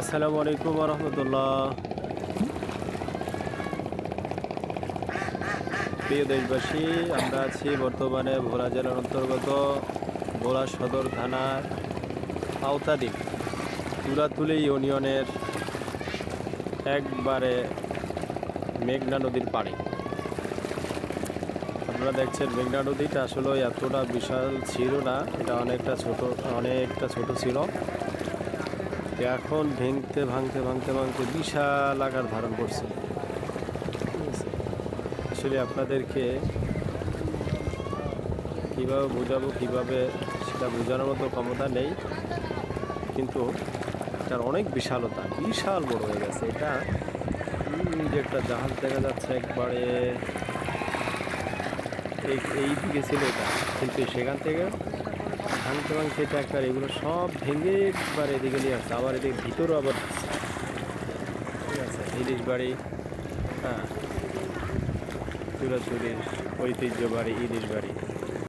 আসসালামু আলাইকুম রহমতুল্লাহ। প্রিয় দেশবাসী, আমরা আছি বর্তমানে ভোলা জেলার অন্তর্গত ভোলা সদর থানার আওতাধীন তুলাতুলি ইউনিয়নের একবারে মেঘনা নদীর পাড়ে। আপনারা দেখছেন মেঘনা নদীটা আসলে এতটা বিশাল ছিল না, এটা অনেকটা ছোট অনেকটা ছোট ছিল। এখন ভেঙতে, ভাঙতে ভাঙতে ভাঙতে বিশাল আকার ধারণ করছে। আসলে আপনাদেরকে কীভাবে বোঝাবো, কীভাবে সেটা বোঝানোর মতো ক্ষমতা নেই, কিন্তু তার অনেক বিশালতা, বিশাল বড় হয়ে গেছে। এটা যে একটা জাহাজ দেখা যাচ্ছে একবারে এই দিকে ছিল এটা, কিন্তু সেখান থেকে ভাঙতে সেটা একবার এগুলো সব ভেঙে একবার এদিকে নিয়ে আসছে, আবার এদিকে ভিতরও আবার ঠিক আছে, ইলিশ বাড়ি হ্যাঁ। চুরাচুরির ঐতিহ্য বাড়ি ইলিশ বাড়ি।